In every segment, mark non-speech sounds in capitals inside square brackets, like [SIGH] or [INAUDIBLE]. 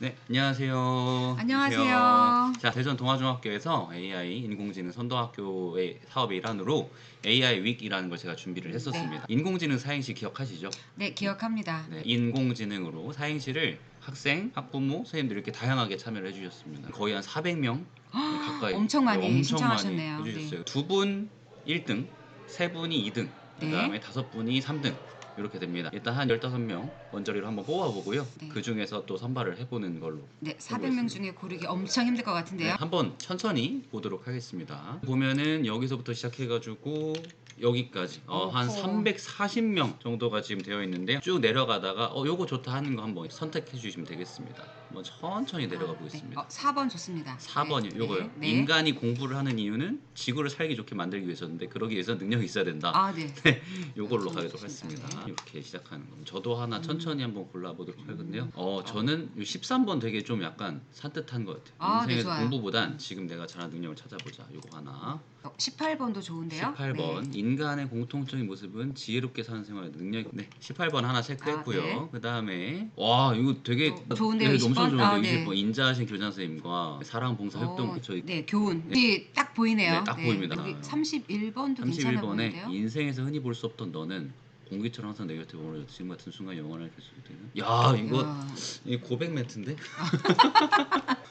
네, 안녕하세요. 안녕하세요. 자, 대전 동아중학교에서 AI 인공지능 선도학교의 사업의 일환으로 AI 윅이라는 걸 제가 준비를 했었습니다. 인공지능 사행시 기억하시죠? 네, 기억합니다. 네, 인공지능으로 사행시를 학생, 학부모, 선생님들 이렇게 다양하게 참여를 해주셨습니다. 거의 한 400명 가까이 엄청 많이 네, 엄청 신청하셨네요. 많이 해주셨어요. 두분 1등, 세 분이 2등, 네. 그다음에 다섯 분이 3등. 이렇게 됩니다. 일단 한 15명 원저리로 한번 뽑아보고요. 네. 그 중에서 또 선발을 해보는 걸로 네, 400명 중에 고르기 엄청 힘들 것 네, 같은데요. 한번 천천히 보도록 하겠습니다. 보면은 여기서부터 시작해가지고 여기까지 어, 한 어허. 340명 정도가 지금 되어 있는데요. 쭉 내려가다가 어 요거 좋다 하는 거 한번 선택해 주시면 되겠습니다. 한번 천천히 내려가 아, 보겠습니다. 네. 어, 4번 좋습니다. 4번이 네, 요거요. 네. 인간이 공부를 하는 이유는 지구를 살기 좋게 만들기 위해서인데 그러기 위해서 능력이 있어야 된다. 아, 네. [LAUGHS] 요걸로 아, 가도록. 하겠습니다. 네. 이렇게 시작하는 겁니다. 저도 하나 음. 천천히 한번 골라보도록 하겠는데요. 어, 저는 요 13번 되게 좀 약간 산뜻한 것 같아요. 아, 네, 인생에서 좋아요. 공부보단 지금 내가 잘하는 능력을 찾아보자. 요거 하나. 어, 18번도 좋은데요. 18번 네. 인간의 공통적인 모습은 지혜롭게 사는 생활 능력. 네, 18번 하나 체크했고요. 아, 네. 그 다음에 와 이거 되게 또 좋은데요, 네, 20번? 엄청 좋은데 아, 20번 네. 인자하신 교장 선생님과 사랑 봉사 협동 어, 저희 네, 교훈. 여기 딱 보이네요. 네, 딱 보입니다. 여기 31번도 괜찮아 31번에 보이는데요. 인생에서 흔히 볼 수 없던 너는 공기처럼 항상 내 곁에 머물러 지금 같은 순간 영원할 계속되는. 야 이거 야, 이 고백 멘트인데?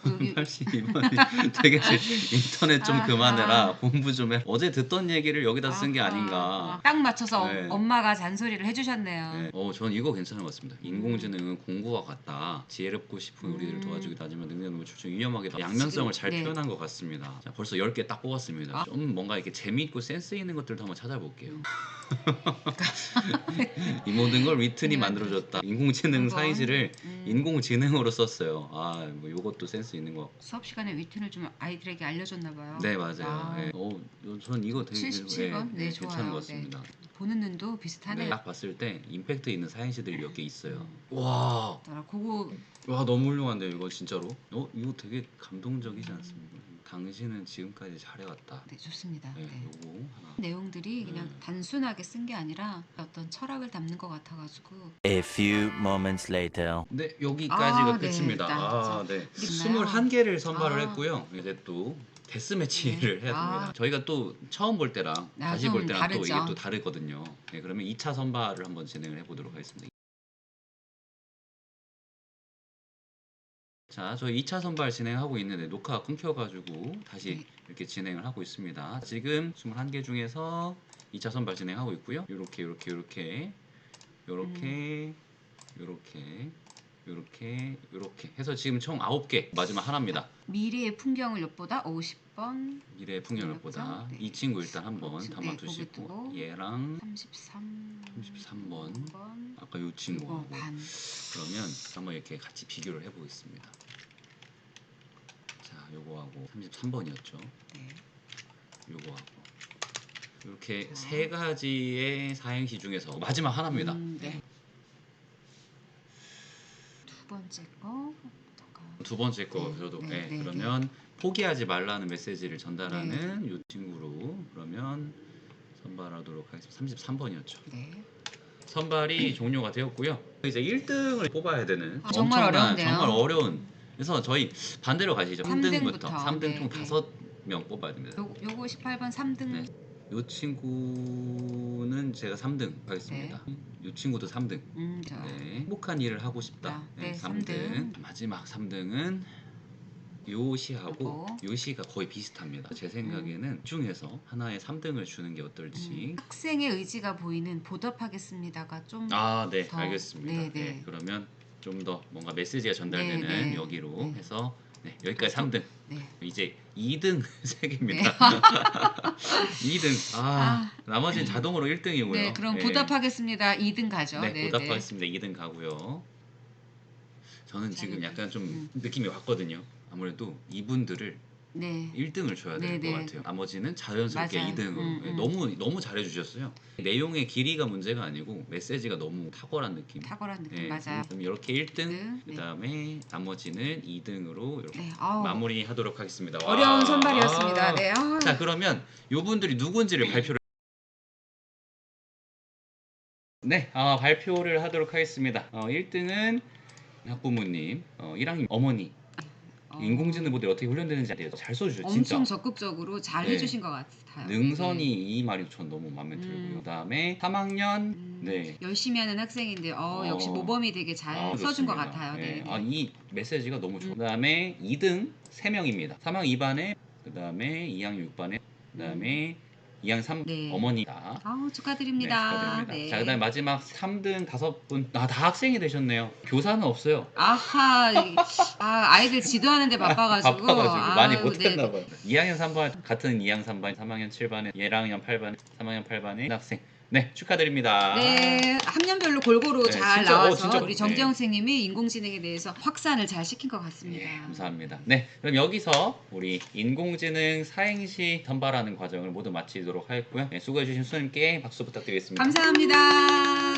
여기 82번이 [LAUGHS] 되게 인터넷 좀 아하. 그만해라 공부 좀 해. 어제 듣던 얘기를 여기다 쓴 게 아하. 아닌가. 딱 맞춰서 네. 엄마가 잔소리를 해주셨네요. 네. 어, 전 이거 괜찮은 것 같습니다. 인공지능은 공부와 같다. 지혜롭고 싶은 우리들을 음. 도와주기도 하지만 능력은 출중 위험하게 양면성을 잘 네. 표현한 것 같습니다. 자, 벌써 10개 딱 뽑았습니다. 아. 좀 뭔가 이렇게 재미있고 센스 있는 것들도 한번 찾아볼게요. [LAUGHS] 음. [LAUGHS] 이 모든 걸 위튼이 네. 만들어줬다. 인공지능 사이즈를 음. 인공지능으로 썼어요. 아, 뭐 요것도 센스 있는 것 같고. 수업 시간에 위튼을 좀 아이들에게 알려줬나 봐요. 네, 맞아요. 아. 네. 어, 전 이거 되게 77 번? 네, 괜찮은 좋아요. 것 같습니다. 보는 눈도 비슷하네요. 네, 딱 봤을 때 임팩트 있는 사행시들이 몇 개 있어요. 음. 와, 아, 그거 와 너무 훌륭한데요, 이거 진짜로. 어, 이거 되게 감동적이지 않습니까? 당신은 지금까지 잘해왔다. 네, 좋습니다. 네, 네. 요거 하나. 내용들이 그냥 네. 단순하게 쓴 게 아니라 어떤 철학을 담는 것 같아가지고 A few moments later. 네, 여기까지가 아, 네, 끝입니다. 일단 아, 네. 있나요? 21개를 선발을 아. 했고요. 이제 또 데스매치를 네. 해야 됩니다. 아. 저희가 또 처음 볼 때랑 아, 다시 좀볼 때랑 또 다르죠. 이게 또 다르거든요. 네, 그러면 2차 선발을 한번 진행을 해보도록 하겠습니다. 자, 저희 2차 선발 진행하고 있는데 녹화가 끊겨가지고 다시 네. 이렇게 진행을 하고 있습니다. 지금 21개 중에서 2차 선발 진행하고 있고요. 요렇게 요렇게 요렇게 요렇게 요렇게 요렇게 요렇게 해서 지금 총 9개 마지막 하나입니다. 미래의 풍경을 엿보다 50번, 미래의 풍경을 보다 네. 이 친구 일단 한번 그렇죠. 담아 네, 두시고 얘랑 33, 33번 번, 아까 요 친구하고 반. 그러면 한번 이렇게 같이 비교를 해보겠습니다. 자, 요거하고 33번이었죠. 네. 요거하고 이렇게 세 가지의 사행시 중에서 마지막 하나입니다. 음, 네. 두 번째 거? 두 번째 거 네, 저도 네, 네, 네, 그러면 포기하지 말라는 메시지를 전달하는 요 친구로 그러면 선발하도록 하겠습니다. 33번이었죠. 네. 선발이 [CLEARS THROAT] 종료가 되었고요. 이제 1등을 뽑아야 되는 아, 정말 엄청난, 어려운데요. 정말 어려운. 그래서 저희 반대로 가시죠. 3등부터 3등부터. 3등 네, 총 네. 다섯 명 뽑아야 됩니다. 요, 요거 18번 3등. 네. 요 친구는 제가 3등 하겠습니다. 요 친구도 3등. 음, 저. 네. 행복한 일을 하고 싶다. 아, 네, 네, 3등. 삼등. 마지막 3등은 요 시하고 요거. 요 시가 거의 비슷합니다. 제 생각에는 중에서 하나의 3등을 주는 게 어떨지. 음, 학생의 의지가 보이는 보답하겠습니다가 좀 아, 네, 더, 알겠습니다. 네, 네, 네. 그러면 좀 더 뭔가 메시지가 전달되는 네, 네. 여기로 네. 해서 네, 여기까지 또- 3등. 네. 이제 2등 세 개입니다. 네. [LAUGHS] 2등. 아, 나머지는 자동으로 1등이고요. 네, 그럼 보답하겠습니다. 2등 가죠. 네, 네, 보답하겠습니다. 2등 가고요. 저는 지금 자, 약간 좀 음. 느낌이 왔거든요. 아무래도 이분들을 네. 1등을 줘야 될 것 네, 네. 같아요. 나머지는 자연스럽게 맞아요. 2등으로 음, 음. 너무 너무 잘해 주셨어요. 내용의 길이가 문제가 아니고 메시지가 너무 탁월한 느낌. 탁월한 느낌 네, 맞아요. 그럼 이렇게 1등, 네. 그다음에 나머지는 2등으로 이렇게 네. 아우, 마무리하도록 하겠습니다. 와. 어려운 선발이었습니다. 아. 네. 아. 자, 그러면 요분들이 누군지를 발표를 네, 아, 발표를 하도록 하겠습니다. 어, 1등은 학부모님, 어, 1학년 어머니 어, 인공지능 모델 어떻게 훈련되는지 대해서 잘 써주셔요. 엄청 진짜. 적극적으로 잘 네. 해주신 것 같아요. 능선이 네. 이 말이 전 너무 마음에 들고요. 음. 그다음에 3학년 음, 네. 열심히 하는 학생인데 어, 어. 역시 모범이 되게 잘 아, 써준 것 좋습니다. 같아요. 네. 아, 이 메시지가 너무 좋아요. 음. 그다음에 2등 3명입니다. 3학년 2반에 그다음에 2학년 6반에 그다음에 2학년 3 네. 어머니다. 아우 네, 축하드립니다. 축하드립니다. 네. 자, 그다음에 마지막 3등 5분. 아, 다 학생이 되셨네요. 교사는 없어요. 아하, 이- 아, 아이들 지도하는데 [LAUGHS] 바빠가지고, 바빠가지고 많이 아유, 못했나 네. 봐요. 2학년 3반 같은 2학년 3반, 3학년 7반에 1학년 8반에 3학년 8반에 학생. 네, 축하드립니다. 네, 학년별로 골고루 네, 잘 진짜, 어, 나와서 진짜, 우리 네. 정재영 선생님이 인공지능에 대해서 확산을 잘 시킨 것 같습니다. 예, 감사합니다. 네, 그럼 여기서 우리 인공지능 사행시 선발하는 과정을 모두 마치도록 하겠고요. 네, 수고해주신 수님께 박수 부탁드리겠습니다. 감사합니다.